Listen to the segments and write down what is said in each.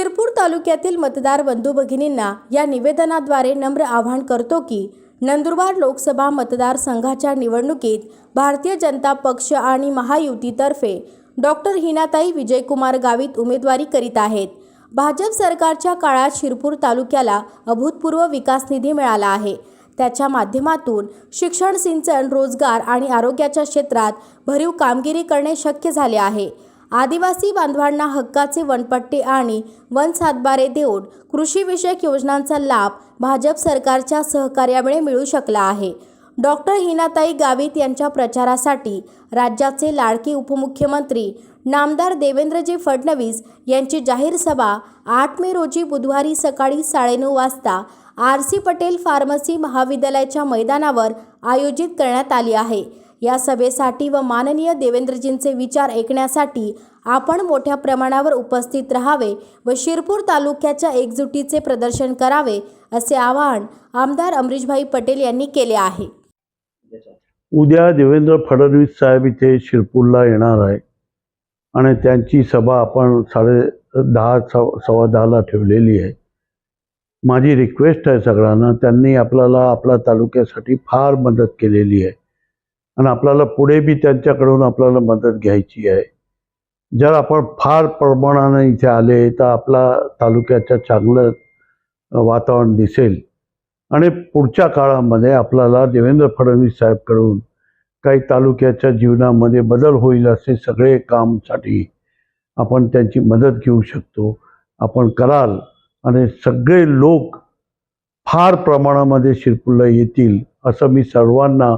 शिरपूर तालुक्यातील मतदार बंधू भगिनींना या निवेदनाद्वारे नम्र आवाहन करतो की नंदुरबार लोकसभा मतदारसंघाच्या निवडणुकीत भारतीय जनता पक्ष आणि महायुतीतर्फे डॉक्टर हिनाताई विजयकुमार गावित उमेदवारी करीत आहेत. भाजप सरकारच्या काळात शिरपूर तालुक्याला अभूतपूर्व विकास निधी मिळाला आहे. त्याच्या माध्यमातून शिक्षण सिंचन रोजगार आणि आरोग्याच्या क्षेत्रात भरीव कामगिरी करणे शक्य झाले आहे. आदिवासी बांधवांना हक्काचे वनपट्टे आणि वन सातबारे देऊन कृषीविषयक योजनांचा लाभ भाजप सरकारच्या सहकार्यामुळे मिळू शकला आहे. डॉक्टर हिनाताई गावित यांच्या प्रचारासाठी राज्याचे लाडके उपमुख्यमंत्री नामदार देवेंद्रजी फडणवीस यांची जाहीर सभा आठ मे रोजी बुधवारी सकाळी साडेनऊ वाजता आर सी पटेल फार्मसी महाविद्यालयाच्या मैदानावर आयोजित करण्यात आली आहे. या सभेसाठी व माननीय देवेंद्रजींचे विचार ऐकण्यासाठी आपण मोठ्या प्रमाणावर उपस्थित राहावे व शिरपूर तालुक्याच्या एकजुटीचे प्रदर्शन करावे असे आवाहन आमदार अमरीशभाई पटेल यांनी केले आहे. उद्या देवेंद्र फडणवीस साहेब इथे शिरपूरला येणार आहे आणि त्यांची सभा आपण साडे दहा सव्वा दहाला ठेवलेली आहे. माझी रिक्वेस्ट आहे सगळ्यांना त्यांनी आपल्याला आपल्या तालुक्यासाठी फार मदत केलेली आहे. आणि आपल्याला पुढे बी त्यांच्याकडून आपल्याला मदत घ्यायची आहे. जर आपण फार प्रमाणाने इथे आले तर आपला तालुक्याचं चांगलं वातावरण दिसेल. आणि पुढच्या काळामध्ये आपल्याला देवेंद्र फडणवीस साहेबकडून काही तालुक्याच्या जीवनामध्ये बदल होईल असे सगळे कामसाठी आपण त्यांची मदत घेऊ शकतो. आपण कराल आणि सगळे लोक फार प्रमाणामध्ये शिरपूरला येतील असं मी सर्वांना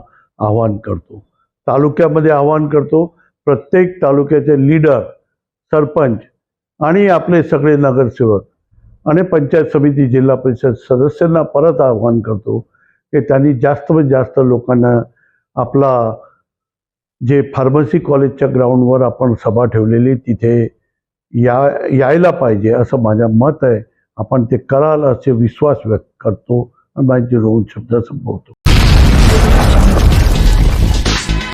आवाहन करतो. तालुक्यामध्ये आवाहन करतो प्रत्येक तालुक्याचे लीडर सरपंच आणि आपले सगळे नगरसेवक आणि पंचायत समिती जिल्हा परिषद सदस्यांना परत आवाहन करतो की त्यांनी जास्त जास्त लोकांना आपला जे फार्मसी कॉलेजच्या ग्राउंडवर आपण सभा ठेवलेली तिथे या यायला पाहिजे असं माझं मत आहे. आपण ते कराल असे विश्वास व्यक्त करतो आणि माझे दोन शब्द संपवतो.